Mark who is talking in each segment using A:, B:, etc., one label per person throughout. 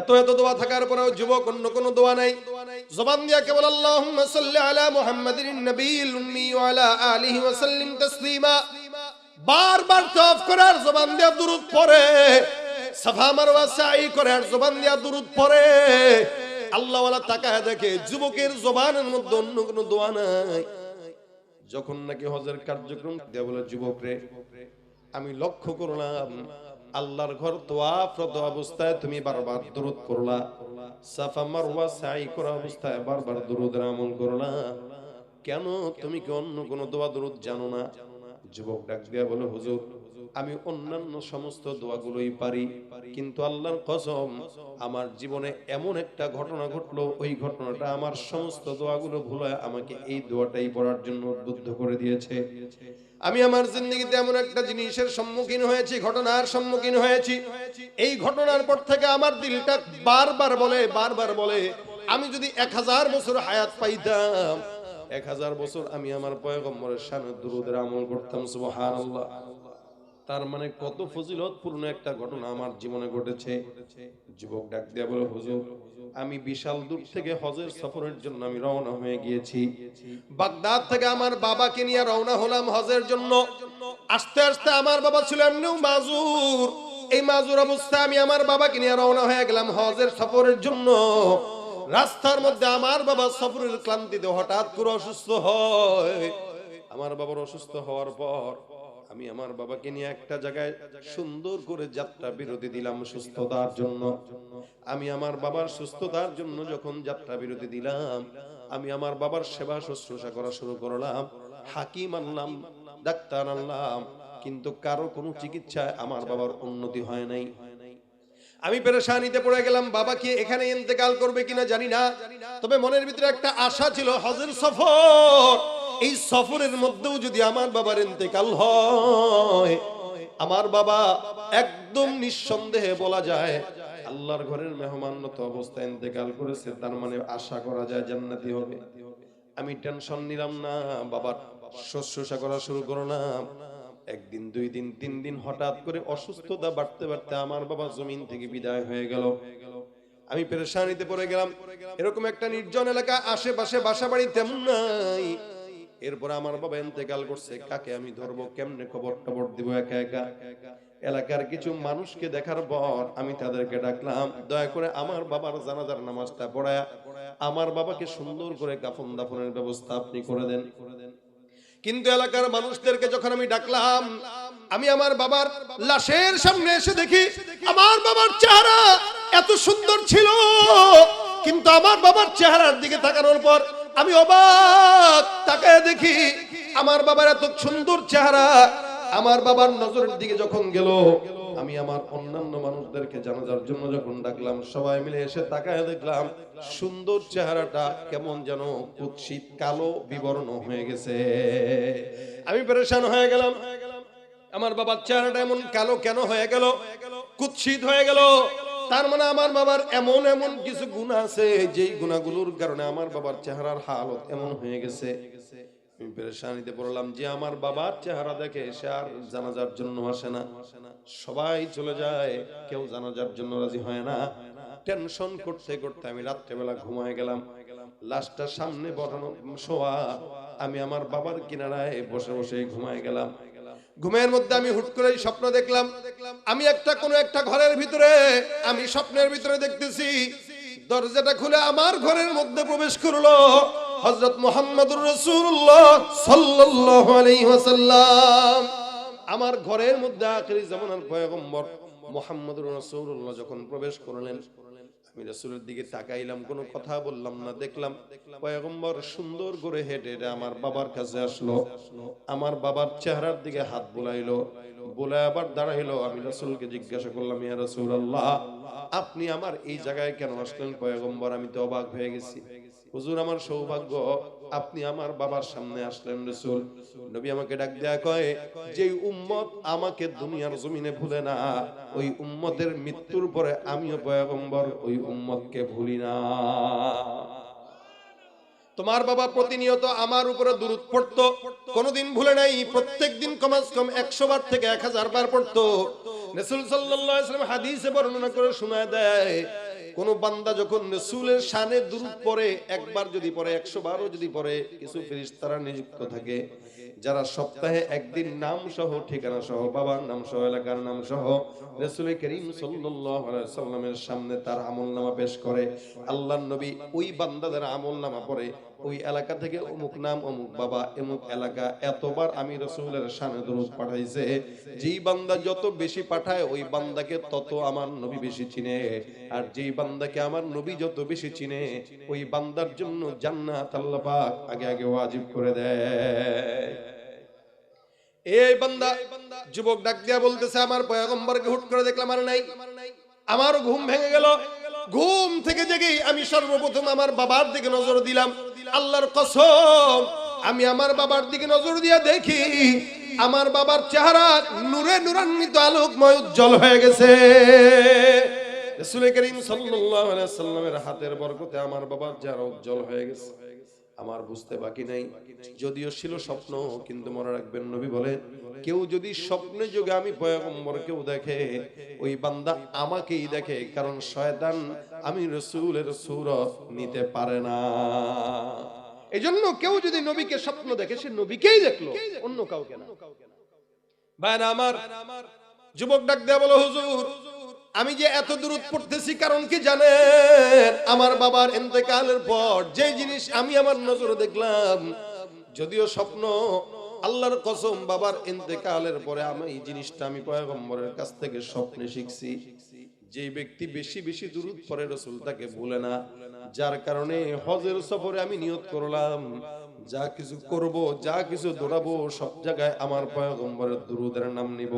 A: এত এত দোয়া থাকার পরেও যুবক অন্য কোনো দোয়া নাই। জবান দিয়া কেবল আল্লাহুম্মা সাল্লি আলা মুহাম্মাদিন নবীল উম্মি ওয়া আলা আলিহি ওয়া সাল্লিম তাসলিমা। বারবার তওয়াফ করার জবান দিয়া দুরূদ পড়ে। সাফা মারওয়া সাই করে আর জবান দিয়া দুরূদ পড়ে। আল্লাহ ওয়ালা তাকায় দেখে যুবকের জবানের মধ্যে অন্য কোনো দোয়া নাই। যখন নাকি হজের কার্যক্রম দেয়া বলে, যুবক রে, আমি লক্ষ্য করলাম আল্লাহর ঘর তোয়াফরত অবস্থায় তুমি বারবার দূরত করলা। সাফা মারওয়া সাই করা অবস্থায় বারবার দূরত আমল করলা। কেন? তুমি কি অন্য কোন দোয়া দূরত জানো না? যুবক ডাক দিয়া বলে, হুজুর আমি অন্যান্য সমস্ত দোয়াগুলোই পারি, কিন্তু আল্লাহর কসম, আমার জীবনে এমন একটা ঘটনা ঘটলো, ওই ঘটনাটা আমার সমস্ত দোয়াগুলো ভুলায় আমাকে এই দোয়াটাই পড়ার জন্য উদ্বুদ্ধ করে দিয়েছে। আমি আমার জিন্দগিতে এমন একটা জিনিসের সম্মুখীন হয়েছি, ঘটনার সম্মুখীন হয়েছি। এই ঘটনার পর থেকে আমার দিলটা বারবার বলে বারবার বলে, আমি যদি এক হাজার বছর হায়াত পাইতাম, এক হাজার বছর আমি আমার পয়গম্বরের সামনে দুরুদের আমল করতাম, সুবহানাল্লাহ। তার মানে কত ফজিলতপূর্ণ একটা ঘটনা আমার জীবনে ঘটেছে। যুবক ডাক দিয়া বলে, হুজুর, আমি বিশাল দূর থেকে হজের সফরের জন্য আমি রওনা হয়ে গিয়েছি। বাগদাদ থেকে আমার বাবাকে নিয়ে রওনা হলাম হজের জন্য। আস্তে আস্তে আমার বাবা ছিল এমনিও মাজুর। এই মাজুর অবস্থায় আমি আমার বাবাকে নিয়ে রওনা হয়ে গেলাম হজের সফরের জন্য। রাস্তার মধ্যে আমার বাবা সফরের ক্লান্তিতে হঠাৎ করে অসুস্থ হয়। আমার বাবার অসুস্থ হওয়ার পর আমি আমার বাবাকে নিয়ে একটা জায়গায় সুন্দর করে যাত্রা বিরতি দিলাম সুস্থতার জন্য। আমি আমার বাবার সুস্থতার জন্য যখন যাত্রা বিরতি দিলাম, আমি আমার বাবার সেবা শুশ্রূষা করা শুরু করলাম। হাকিম আনলাম, ডাক্তার আনলাম, কিন্তু কারও কোনো চিকিৎসায় আমার বাবার উন্নতি হয় নাই। আমি পেরেশানিতে পড়ে গেলাম, বাবা কি এখানে ইন্তেকাল করবে কিনা জানি না। তবে মনের ভিতরে একটা আশা ছিল, হজের সফর। এই সফরের মধ্যেও যদি আমার বাবার ইন্তেকাল হয়, আমার বাবা একদম নিঃসন্দেহে বলা যায়, আল্লাহর ঘরের মেহমানত অবস্থায় ইন্তেকাল করেছে, তার মানে আশা করা যায় জান্নাতি হবে। আমি টেনশন নিলাম না, বাবার শুশ্রূষা করা শুরু করলাম। একদিন, দুই দিন, তিন দিন হঠাৎ করে অসুস্থতা বাড়তে বাড়তে আমার বাবা জমিন থেকে বিদায় হয়ে গেল। আমি পেরেশানিতে পড়ে গেলাম। এরকম একটা নির্জন এলাকা, আশেপাশে বাসা বাড়ি তেমন নাই। এরপর আমার বাবা ইন্তেকাল করছে, কাকে আমি ধরবো? কেমনে খবর টবর দিব একা একা? এলাকার কিছু মানুষকে দেখার পর আমি তাদেরকে ডাকলাম, দয়া করে আমার বাবার জানাজার নামাজটা পড়ায়, আমার বাবাকে সুন্দর করে কাফন দাফনের ব্যবস্থা আপনি করে দেন। কিন্তু এলাকার মানুষদেরকে যখন আমি ডাকলাম, আমি আমার বাবার লাশের সামনে এসে দেখি আমার বাবার চেহারা এত সুন্দর ছিল। কিন্তু আমার বাবার চেহারার দিকে তাকানোর পর আমি অবাক তাকায় দেখি আমার বাবার এত সুন্দর চেহারা। আমার বাবার নজরের দিকে যখন গেল, আমি আমার অন্যান্য মানুষদেরকে জানাজার জন্য যখন ডাকলাম, সবাই মিলে এসে তাকায় দেখলাম, সুন্দর চেহারাটা কেমন যেন কুৎসিত, কালো বিবর্ণ হয়ে গেছে। আমি পরেশান হয়ে গেলাম। আমার বাবার চেহারাটা এমন কালো কেন হয়ে গেল? কুৎসিত হয়ে গেল। তার মানে আমার বাবার এমন এমন কিছু গুণ আছে, যেই গুণাগুলোর কারণে আমার বাবার চেহারার হালত এমন হয়ে গেছে। পেরেশানিতে পড়লাম যে আমার বাবার চেহারা দেখে সে আর জানাজার জন্য আসে না। সবাই চলে যায়, কেউ জানাজার জন্য রাজি হয় না। টেনশন করতে করতে আমি রাত্রেবেলা ঘুমায় গেলাম। লাশটা সামনে বসানো শোয়া আমি আমার বাবার কিনারায় বসে বসে ঘুমায় গেলাম। ঘুমের মধ্যে আমি হুট করে স্বপ্ন দেখলাম। আমি একটা কোন একটা ঘরের ভিতরে, আমি স্বপ্নের ভিতরে দেখতেছি, দরজাটা খুলে আমার ঘরের মধ্যে প্রবেশ করল হযরত মুহাম্মদুর রাসূলুল্লাহ সাল্লাল্লাহু আলাইহি আমার ঘরের মধ্যে আখেরি জামানার পয়গম্বর মুহাম্মদুর রাসূলুল্লাহ যখন প্রবেশ করলেন আমি রসুলের দিকে তাকাইলাম, কোনো কথা বললাম না, দেখলাম পয়গম্বর সুন্দর করে হেঁটে হেঁটে আমার বাবার কাছে আসলো। আমার বাবার চেহারার দিকে হাত বোলাইলো বলে আবার দাঁড়াইলো। আমি রসুলকে জিজ্ঞাসা করলাম, ইয়া রাসূলুল্লাহ, আপনি আমার এই জায়গায় কেন আসলেন পয়গম্বর? আমি তো অবাক হয়ে গেছি। হুজুর, আমার সৌভাগ্য, আপনি আমার বাবার সামনে আসলেন রসুল। নবী আমাকে ডাক দেয়া কয় যে উম্মত আমাকে দুনিয়ার জমিনে ভুলে না, ওই উম্মতের মৃত্যুর পরে আমিও পয়গম্বর, ওই উম্মতকে ভুলি না। তোমার বাবা প্রতিনিয়ত আমার উপরে দূরত পড়তো, কোনোদিন ভুলে নাই, প্রত্যেক দিন কমাস কম একশো বার থেকে এক হাজার বার পড়তো। রসুল সাল্লাম হাদিসে বর্ণনা করে শোনায় দেয় কোন বান্দা যখন রসুলের শানে দুরূদ পড়ে, একবার যদি পড়ে, একশো বারো যদি পড়ে, কিছু ফেরেশতারা নিযুক্ত থাকে, যারা সপ্তাহে একদিন নাম সহ, ঠিকানা সহ, বাবার নাম সহ, এলাকার নাম সহ, রসুল করিম সাল্লামের সামনে তার আমল নামা পেশ করে আল্লাহ নবী ওই বান্দাদের আমল নামা পড়ে ওই এলাকা থেকে অমুক নাম, অমুক বাবা, এমুক এলাকা। এতবার আমি রসুলের সামনে দরুদ পাঠাইছে, যেই বান্দা যত বেশি পাঠায়, ওই বান্দাকে তত আমার নবী বেশি চিনে। আর যেই বান্দাকে আমার নবী যত বেশি চিনে, ওই বান্দার জন্য জান্নাত আল্লাহ পাক আগে আগে ওয়াজিব করে দেয়। এই বান্দা যুবক ডাক দিয়া বলতেছে, আমার পয়গম্বরকে হুট করে দেখলাম, আর নাই। আমার ঘুম ভেঙে গেল। ঘুম থেকে জেগে আমি সর্বপ্রথম আমার বাবার দিকে নজর দিলাম। আল্লাহর কসম, আমি আমার বাবার দিকে নজর দিয়া দেখি, আমার বাবার চেহারা নূরে নূরান্বিত আলোকময় উজ্জ্বল হয়ে গেছে। রসুল করিম সাল্লাল্লাহু আলাইহি সাল্লামের হাতের বরকতে আমার বাবার চেহারা উজ্জ্বল হয়ে গেছে। আমার বুঝতে বাকি নাই। যদিও ছিল স্বপ্ন, কিন্তু মনে রাখবেন নবী বলেন কেউ যদি স্বপ্নে যোগে আমি পয়গম্বর কেউ দেখে, ওই বান্দা আমাকেই দেখে, কারণ শয়তান আমি রসুলের সুরত নিতে পারে না। এজন্য কেউ যদি নবীকে স্বপ্ন দেখে, সে নবীকেই দেখল, অন্য কাউকে না। ভাইরা আমার, যুবক ডাক দেয়া বলো, হুজুর আমি যে এত দূরত পড়তেছি, কারণ কি জানেন? আমার বাবার এতেকালের পর যে জিনিস আমি আমার নজরে দেখলাম, যদিও স্বপ্ন, আল্লাহর কসম, বাবার ইন্তেকালের পরে আমি এই জিনিসটা আমি পয়গম্বরের কাছ থেকে স্বপ্নে শিখছি। যে ব্যক্তি বেশি বেশি দূরত পরে রসুল তাকে ভুলে না। যার কারণে হজের সফরে আমি নিয়ত করলাম। যা কিছু করব, যা কিছু দৌড়াবো, সব জায়গায় আমার পয়গম্বরের দুরুদের নাম নিব।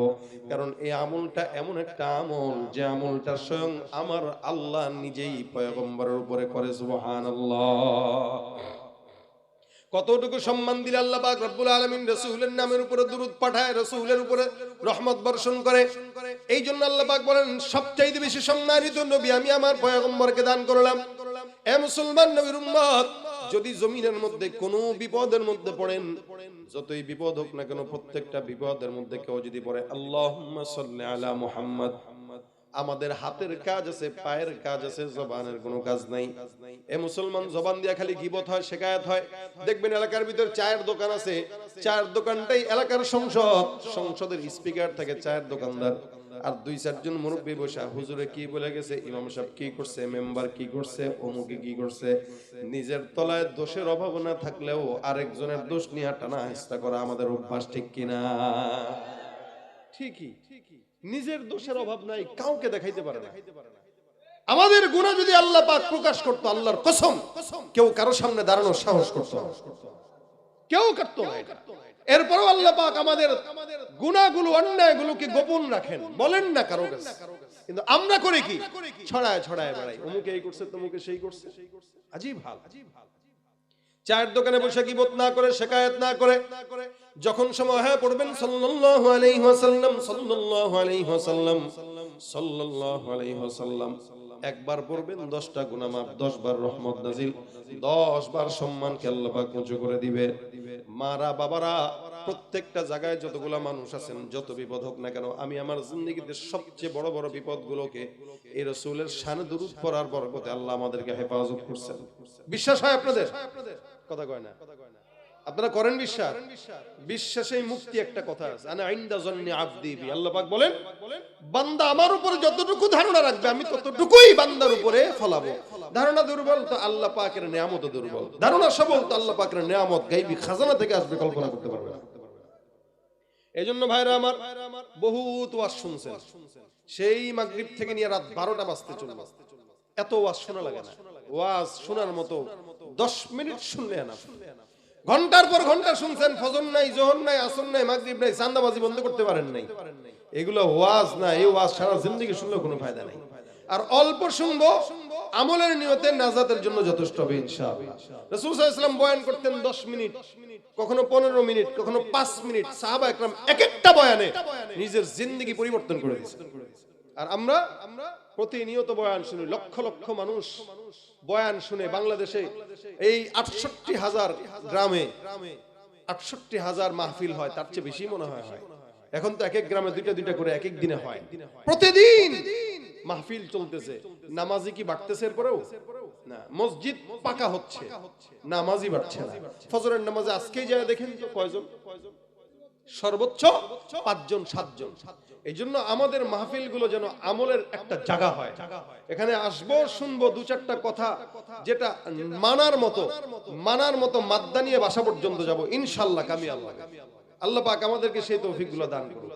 A: কারণ এই আমলটা এমন একটা আমল, যে আমলটা স্বয়ং আমার আল্লাহ নিজেই পয়গম্বরের উপরে করে, সুবহানাল্লাহ। কতটুকু সম্মান দিলে আল্লাহ পাক রব্বুল আলামিন রাসূলের নামের উপরে দুরূদ পাঠায়, রাসূলের উপরে রহমত বর্ষণ করে। এই জন্য আল্লাহ পাক বলেন, সবচাইতে বেশি সম্মানিত নবী আমি আমার পয়গম্বরকে দান করলাম। এ মুসলমান নবীর উম্মত যদি জমিনের মধ্যে কোনো বিপদের মধ্যে পড়েন, যতই বিপদ হোক না কেন, প্রত্যেকটা বিপদের মধ্যে কেউ যদি পড়ে সাল্লি আলা মুহাম্মদ। আমাদের হাতের কাজ আছে, পায়ের কাজ আছে, জবানের কোনো কাজ নাই। এ মুসলমান জবান দিয়া খালি গিবত হয় শেখায়ত হয়। দেখবেন এলাকার ভিতর চায়ের দোকান আছে, চায়ের দোকানটাই এলাকার সংসদ। সংসদের স্পিকার থাকে, চায়ের দোকানদার। আর দুই, চারজন মুরব্বী বসে, হুজুরে কি বলে গেছে, ইমাম সাহেব কি করছে, মেম্বার কি করছে, অমুকে কি করছে, নিজের তলায় দোষের অভাব না থাকলেও আরেকজনের দোষ নিয়ে টানা হেস্তা করা আমাদের অভ্যাস ঠিক কিনা ঠিকই, নিজের দোষের অভাব নাই, কাউকে দেখাইতে পারে না আমাদের গুণা যদি আল্লাহ পাক প্রকাশ করতো, আল্লাহর কসম, কেউ কারও সামনে দাঁড়ানোর সাহস করতো। কেউ করতো না এরপরও আল্লাহ পাক আমাদের গুণাগুলো অন্যায়গুলোকে গোপন রাখেন। বলেন না কারও কাছে। কিন্তু আমরা করে কি? ছড়ায় ছড়ায় বেড়াই। অমুকে এই করছে, তমুকে সেই করছে। আজীব হাল। চায়ের দোকানে বসে গিবত না করে, শেকায়েত না করে, যখন সময় হয়ে পড়বেন, সাল্লাল্লাহু আলাইহি ওয়াসাল্লাম, সাল্লাল্লাহু আলাইহি ওয়াসাল্লাম, সাল্লাল্লাহু আলাইহি ওয়াসাল্লাম একবার পড়বেন 10টা গুনাহ মাফ 10 বার রহমত নাজিল 10 বার সম্মানকে আল্লাহ পাক উঁচু করে দিবে। মারা বাবারা, প্রত্যেকটা জায়গায় যতগুলা মানুষ আছেন, যত বিপদ হোক না কেন, আমি আমার জিন্দগিতে সবচেয়ে বড় বড় বিপদগুলোকে এই রসুলের শানে দুরুদ পড়ার বরকতে আল্লাহ আমাদেরকে হেফাজত করছেন। বিশ্বাস হয় আপনাদের? কথা কয় না। আপনারা করেন বিশ্বাস? বিশ্বাসেই মুক্তি একটা কথা আছে। আনা ইনদা জন্নি আবদি আল্লাহ বলেন, বান্দা আমার উপরে যতটুকু ধারণা রাখবে, আমি ততটুকুই বান্দার উপরে ফলাবো। ধারণা দুর্বল, তো আল্লাহ পাকের নিয়ামত দুর্বল। ধারণা সবল, তো আল্লাহ পাকের নিয়ামত গাইবি। খাজানা থেকে আসবে, কল্পনা করতে পারবে না। এজন্য ভাইরা আমার, বহুত ওয়াজ শুনছেন। সেই মাগরিব থেকে নিয়ে রাত বারোটা বাজতে চলবে এত ওয়াজ শোনা লাগে না। ওয়াজ শোনার মতো দশ মিনিট শুনলে না ঘণ্টার পর ঘণ্টা শুনছেন, ফজর নাই, জোহর নাই, আসর নাই, মাগরিব নাই চান্দাবাজি বন্ধ করতে পারেন নাই। এগুলো ওয়াজ না, এই ওয়াজ সারা জিন্দগি শুনলেও কোনো ফায়দা নাই। আর অল্প শুনব, আমলের নিয়তে নাজাতের জন্য যথেষ্ট হবে ইনশাআল্লাহ। রাসূল সাল্লাল্লাহু আলাইহি বয়ান করতেন 10 মিনিট, কখনো 15 মিনিট, কখনো 5 মিনিট। সাহাবা একরাম এক একটা বয়ানে নিজের জিন্দগি পরিবর্তন করে দিয়েছেন। আর আমরা আমরা প্রতিনিয়ত বয়ান শুনি, লক্ষ লক্ষ মানুষ বয়ান শুনে বাংলাদেশে এই আটষট্টি হাজার গ্রামে আটষট্টি হাজার মাহফিল হয়, তার চেয়ে বেশি মনে হয় এখন তো এক এক গ্রামে দুইটা দুইটা করে এক এক দিনে হয়। প্রতিদিন মাহফিল চলতেছে। নামাজি কি বাড়তেছে এরপরেও? মসজিদ পাকা হচ্ছে। নামাজি বাড়ছে না। ফজরের নামাজে আজকেই যায় দেখেন তো কয়জন? সর্বোচ্চ পাঁচজন, সাতজন। এই জন্য আমাদের মাহফিলগুলো যেন আমলের একটা জায়গা হয়। এখানে আসব, শুনব দু চারটা কথা যেটা মানার মতো মানার মতো মাদ্দা নিয়ে বাসা পর্যন্ত যাব, ইনশাল্লাহ কামি আল্লাহ আল্লাহ পাক আমাদেরকে সেই তৌফিকগুলো দান করুন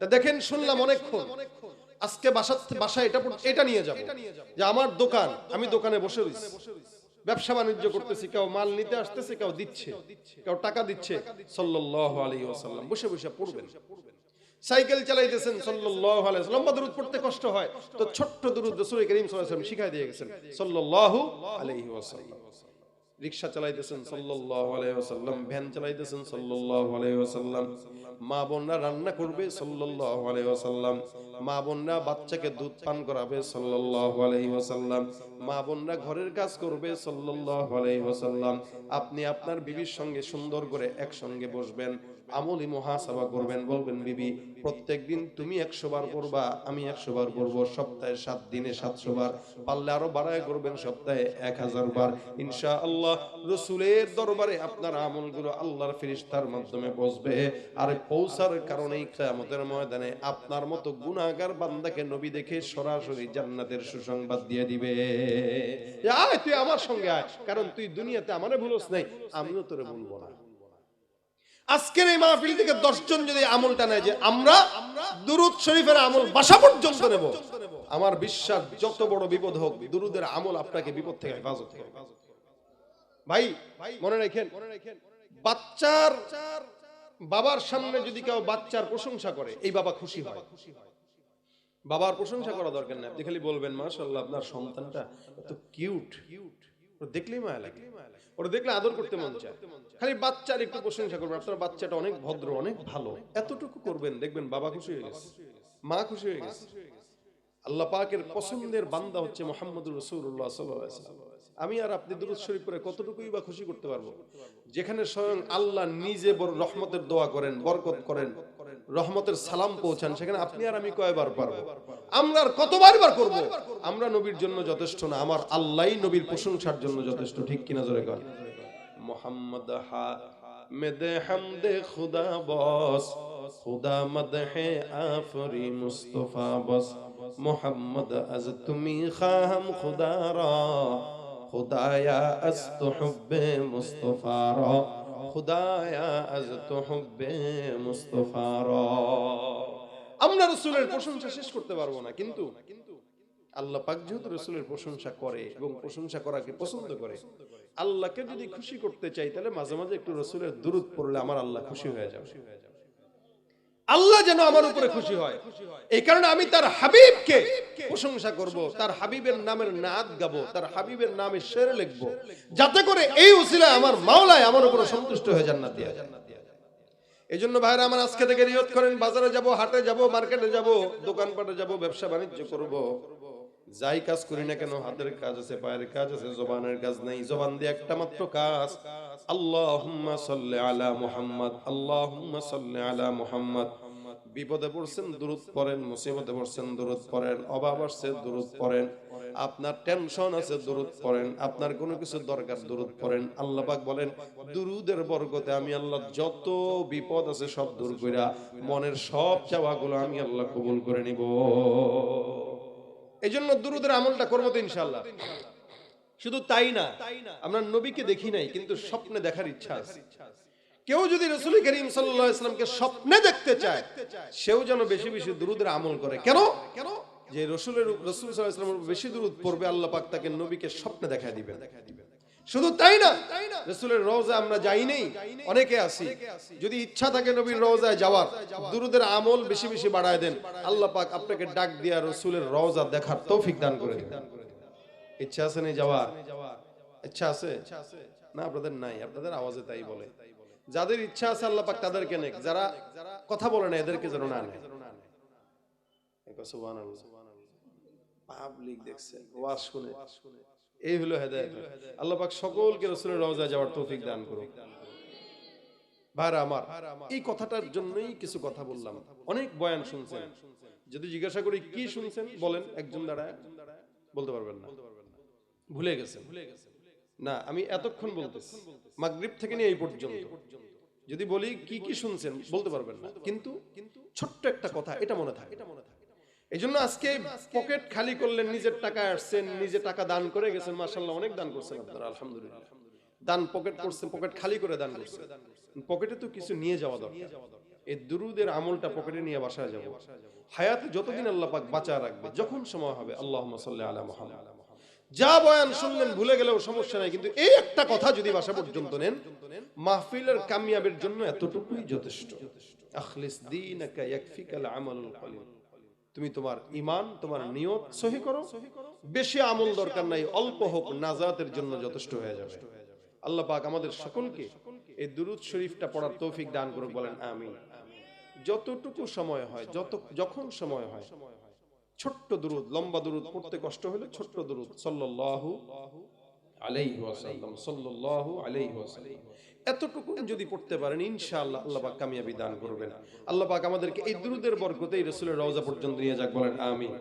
A: তা দেখেন, শুনলাম অনেকক্ষণ আজকে বাসা বাসা এটা এটা নিয়ে যাব। যে আমার দোকান, আমি দোকানে বসে রয়েছি। ব্যবসা বাণিজ্য করতেছি, কেউ মাল নিতে আসতেছে, কেউ দিচ্ছে, কেউ টাকা দিচ্ছে ওয়াসাল্লাম। বসে বসে পড়বেন। সাইকেল চালাইতেছেন, সাল্লাল্লাহু আলাইহি ওয়াসাল্লাম। পড়তে কষ্ট হয়। তো ছোট্ট ওয়াসাল্লাম শিখাই দিয়ে গেছেন, সাল্লাল্লাহু আলাইহি ওয়াসাল্লাম। রিকশা চালাইতেছেন সাল্লাম ভ্যান চালাইতেছেন সাল্লাম মা বোনরা রান্না করবে সাল্লাম মা বোনরা বাচ্চাকে দুধ পান করাবে সাল্লাম মা বোনরা ঘরের কাজ করবে সাল্লাহ আপনি আপনার বিবির সঙ্গে সুন্দর করে একসঙ্গে বসবেন। আমলি মহাসভা করবেন, বলবেন, বিবি, প্রত্যেকদিন তুমি একশো বার করবা, আমি একশো বার করব, সপ্তাহে সাত দিনে সাতশো বার। পারলে আরও বাড়ায় করবেন, সপ্তাহে এক হাজার বার। ইনশা আল্লাহ রসুলের দরবারে আপনার আমলগুলো আল্লাহর ফিরিস্তার মাধ্যমে বসবে। আর পৌঁছার কারণেই কিয়ামতের ময়দানে আপনার মতো গুনাহগার বান্দাকে নবী দেখে সরাসরি জান্নাতের সুসংবাদ দিয়ে দিবে। আয়, তুই আমার সঙ্গে আয়, কারণ তুই দুনিয়াতে আমারে ভুলস নাই, আমিও তোরে বলব না। আজকের এই মাহফিল থেকে দশজন যদি আমলটা নেয় যে আমরা দুরুদ শরীফের আমল বাসা পর্যন্ত নেব। আমার বিশ্বাস যত বড় বিপদ হোক, দুরুদের আমল আপনাকে বিপদ থেকে হেফাজত ভাই, মনে রাখেন, বাচ্চার বাবার সামনে যদি কেউ বাচ্চার প্রশংসা করে, এই বাবা খুশি হয়। বাবার প্রশংসা করা দরকার নেই। আপনি খালি বলবেন, মাশাআল্লাহ, আপনার সন্তানটা এত কিউট দেখলেই মায়া লাগে। ওরা দেখলে আদর করতে মন চায়। খালি বাচ্চার একটু প্রশংসা করবেন আপনার বাচ্চাটা অনেক ভদ্র অনেক ভালো। এতটুকু করবেন দেখবেন বাবা খুশি হয়ে গেছে। মা খুশি হয়ে গেছে। আল্লাহ পাকের পছন্দের বান্দা হচ্ছে মোহাম্মদুর রসুল্লাহ সাল্লাম। আমি আর আপনি দুরুদ শরীফ করে কতটুকুই বা খুশি করতে পারব? যেখানে স্বয়ং আল্লাহ নিজে বড় রহমতের দোয়া করেন বরকত করেন রহমতের সালাম পৌঁছান সেখানে আপনি আর আমি কয়বার পারব? আমরা আর কতবার বার করব আমরা নবীর জন্য যথেষ্ট না আমার আল্লাহই নবীর প্রশংসার জন্য যথেষ্ট ঠিক কিনা জোরে কর মোহাম্মদ হা মেদে হামদে খুদা বস খুদা মদহে আফরি মুস্তফা বস। মোহাম্মদ আজ তুমি খাম খুদা রা খুদায়া আজ তো হুব্বে মুস্তফা রা। আমরা রসুলের প্রশংসা শেষ করতে পারব না, কিন্তু আল্লাহ পাক যেহেতু রসুলের প্রশংসা করে এবং প্রশংসা করাকে পছন্দ করে, আল্লাহকে যদি খুশি করতে চাই, তাহলে মাঝে মাঝে একটু রসুলের দূরত পড়লে আমার আল্লাহ খুশি হয়ে যাবে। আল্লাহ যেন আমার উপরে খুশি হয়। এই কারণে আমি তার হাবিবকে প্রশংসা করব, তার হাবিবের নামের নাদ গাব, তার হাবিবের নামে শের লিখব, যাতে করে এই উসিলায় আমার মাওলায় আমার উপরে সন্তুষ্ট হয়ে জান্নাত দিয়া যায় এই জন্য ভাইরা আমার আজকে থেকে নিয়ত করেন, বাজারে যাব, হাটে যাব, মার্কেটে যাব, দোকানপাটে যাব, ব্যবসা বাণিজ্য করব। যাই কাজ করি না কেন, হাতের কাজ আছে, পায়ের কাজ আছে, জবানের কাজ নাই। জবান দিয়ে একটা মাত্র কাজ, আল্লাহুম্মা সাল্লি আলা মুহাম্মদ, আল্লাহুম্মা সাল্লি আলা মুহাম্মদ। বিপদে পড়ছেন দূরত পড়েন, মুসিবতে পড়ছেন দূরত পড়েন, অভাব আসছে দূরত পড়েন। আপনার টেনশন আছে দূরত পড়েন। আপনার কোনো কিছু দরকার দূরত পড়েন। আল্লাহ পাক বলেন, দুরুদের বরকতে আমি আল্লাহ যত বিপদ আছে সব দূর কইরা, মনের সব চাওয়াগুলো আমি আল্লাহ কবুল করে নিব। এই জন্য দুরুদের আমলটা করব তো ইনশাল্লাহ শুধু তাই না, আমরা নবীকে দেখি নাই, কিন্তু স্বপ্নে দেখার ইচ্ছা আছে। কেউ যদি রসুল করিম সাল্লামকে স্বপ্নে দেখতে চায়, সেও যেন বেশি বেশি দুরুদের আমল করে। কেন? কেন যে রসুলের, রসুল বেশি দূর পড়বে, আল্লাহ পাক তাকে নবীকে স্বপ্নে দেখা দিবেন। শুধু তাই না? রসুলের রওজা আমরা যাই নেই। অনেকে আছি। যদি ইচ্ছা থাকে নবীর রওজায় যাওয়ার দুরুদের আমল বেশি বেশি বাড়ায় দেন। আল্লাহ পাক আপনাকে ডাক দিয়া রসুলের রওজা দেখার তৌফিক দান করে দিবেন ইচ্ছা আছে নেই যাওয়ার? ইচ্ছা আছে? না আপনাদের নাই। আপনাদের আওয়াজে তাই বলে। যাদের ইচ্ছা আছে আল্লাহ পাক তাদেরকে নেক। যারা কথা বলে না এদেরকে যেন না নেয়। পাবলিক দেখছে ওয়াজ শুনে। এই হলো হেদায়েত। আল্লাহ পাক সকলকে রসুলের রওজায় যাওয়ার তৌফিক দান করুক। ভাইরা আমার, এই কথাটার জন্যই কিছু কথা বললাম। অনেক বয়ান শুনছেন। যদি জিজ্ঞাসা করি, কি শুনছেন? বলেন, একজন দাঁড়ায়। বলতে পারবেন না। ভুলে গেছেন। না, আমি এতক্ষণ বলতেছি। মাগরিব থেকে নিয়ে এই পর্যন্ত। যদি বলি, কি কি শুনছেন? বলতে পারবেন না। কিন্তু ছোট্ট একটা কথা এটা মনে থাকে এটা মনে থাকে। এই জন্য আজকে পকেট খালি করলেন, নিজের টাকা আসছেন, নিজে টাকা দান করে গেছেন। মার্শাল্লাহ অনেক দান করছেন আপনারা, আলহামদুলিল্লাহ। দান পকেট করছেন, পকেট খালি করে দান করছেন। পকেটে তো কিছু নিয়ে যাওয়া দরকার। এই দুরুদের আমলটা পকেটে নিয়ে বাসায় যাব। হায়াতে যতদিন আল্লাহ পাক বাঁচা রাখবে, যখন সময় হবে আল্লাহ সাল্লি আলা মুহাম্মদ। যা বয়ান শুনলেন, ভুলে গেলেও সমস্যা নাই, কিন্তু এই একটা কথা যদি বাসা পর্যন্ত নেন, মাহফিলের কামিয়াবের জন্য এতটুকুই যথেষ্ট। আখলিস দীনাকা ইয়াকফিকাল আমালুল কলিল। তুমি তোমার ইমান তোমার নিয়ত সহি করো। বেশি আমল দরকার নাই অল্প হোক নাজাতের জন্য যথেষ্ট হয়ে যাবে। আল্লাহ পাক আমাদের সকলকে এই দুরুদ শরীফটা পড়ার তৌফিক দান করুক বলেন আমিন। যতটুকু সময় হয় যত যখন সময় হয় ছোট্ট দুরুদ লম্বা দুরুদ পড়তে কষ্ট হলে ছোট্ট দুরুদ সাল্লাল্লাহু আলাইহি ওয়াসাল্লাম। সাল্লাল্লাহু আলাইহি ওয়াসাল্লাম। এতটুকু যদি পড়তে পারেন, ইনশাআল্লাহ আল্লাহ পাক কামিয়াবি দান করবেন। আল্লাহ পাক আমাদেরকে এই দুরুদের বরকতে এই রাসূলের রওজা পর্যন্ত নিয়ে যাক বলেন, আমিন।